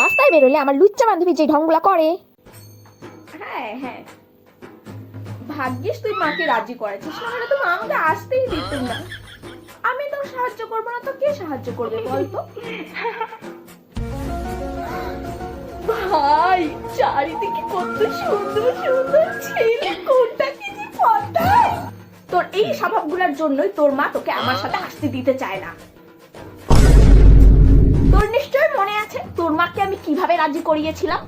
রাস্তায় বেরোলে আমার লুচ্চা বান্ধবী যে ঢংগুলা করে। হ্যাঁ হ্যাঁ। ভাগ্যিস তুই মাকে রাজি করেছিস, নাহলে তো মা আমাকে আসতেই দিত না। আমি তো সাহায্য করব না, তো কে সাহায্য করবে বলতো? ভাই, চারিদিকে কত সুন্দর সুন্দর ছেলে, কোনটা কি যে পটায়? তোর এই স্বভাবগুলোর জন্যই তোর মা তোকে আমার সাথে আসতে দিতে চায় না। তোর নিশ্চয় তোর মাকে আমি কীভাবে রাজি করিয়েছিলাম?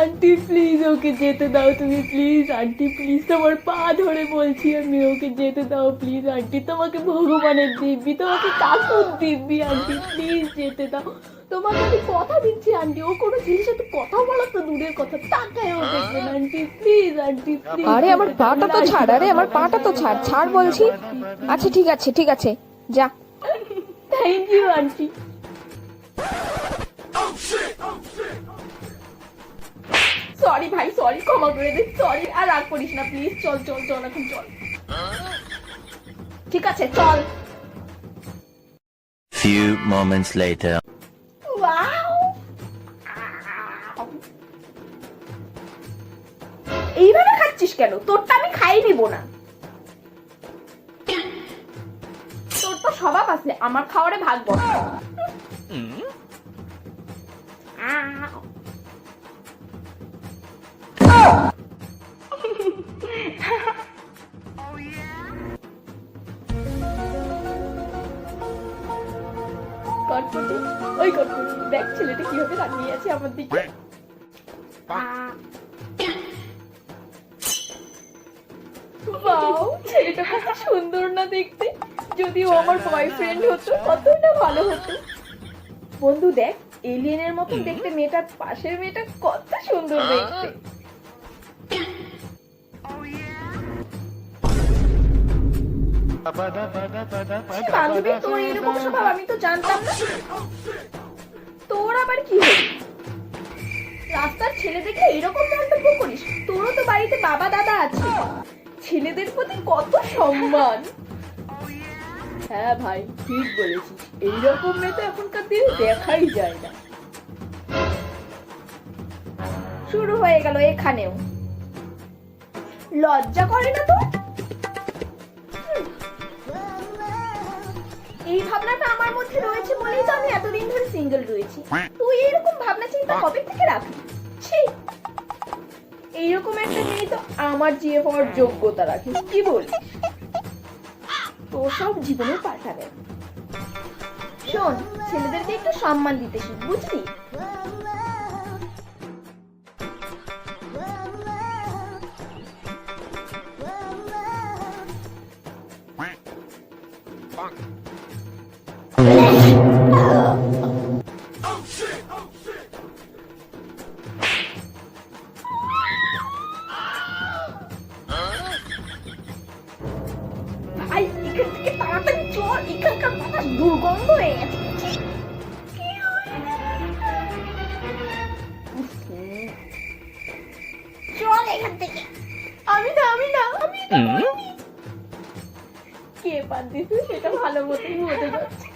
আন্টি প্লিজ ওকে যেতে দাও তুমি প্লিজ আন্টি প্লিজ তোমার পা ধরে বলছি আমি ওকে যেতে দাও প্লিজ আন্টি তোমাকে ভগবানের দিব্যি তোমাকে কাকুর দিব্যি আন্টি প্লিজ যেতে দাও। তোমাকে আমি কথা দিচ্ছি আন্টি ও কোনো জিনিসের তো কথা বলা তো দূরের কথা তাকায়ও দেখবেন আন্টি প্লিজ আন্টি প্লিজ আরে আমার পাটা তো ছাড় আরে আমার পাটা তো ছাড় ছাড় বলছি। আচ্ছা ঠিক আছে ঠিক আছে যা। থ্যাংক ইউ আন্টি সরি ভাই সরি ক্ষমা করে দে। সরি আর রাগ করিস না প্লিজ চল চল চল এখন চল। ঠিক আছে চল। Few moments later. ওয়াও এইভাবে খাচ্ছিস কেন? তোরটা আমি খাই নিব না। স্বভাব আছে আমার খাওয়ারে ভাগ বস। কটকটি ওই কটকটি দেখ ছেলেটা কীভাবে তাকিয়ে আছে আমার দিকে। ওয়াও ছেলেটা কত সুন্দর না দেখতে। যদি ও আমার বয়ফ্রেন্ড হতো কত না ভালো হতো। বন্ধু দেখ এলিয়েনের মতন দেখতে মেয়েটার পাশের মেয়েটা কত সুন্দর দেখতে। বান্ধবী তোর এরকম স্বভাব আমি তো জানতাম না। তোর আবার কি হলো? রাস্তার ছেলে দেখে এরকম মন্তব্য করিস? তোরও তো বাড়িতে বাবা দাদা আছে। ছেলেদের প্রতি কত সম্মান। হ্যাঁ ভাই, ঠিক বলেছিস। এইরকম মেয়ে তো এখনকার দিনে দেখাই যায় না। শুরু হয়ে গেল এখানেও। লজ্জা করে না তো? এই ভাবনাটা আমার মধ্যে রয়েছে বলেই তো আমি এতদিন ধরে সিঙ্গেল রয়েছি। তুই এরকম ভাবনা চিন্তা কবে থেকে রাখলি? ছি। এইরকম একটা মেয়ে তো আমার জিয়ে পাওয়ার যোগ্যতা রাখে কি বলিস? তোর সব জীবনে পাঠাবে শোন ছেলেদেরকে একটু সম্মান দিতে শিখ বুঝলি? দুর্গন্ধ হয়ে গেছে। চল এখান থেকে। আমি না আমি না আমি কে বাদ দিছে সেটা ভালো মতোই হতে যাচ্ছে।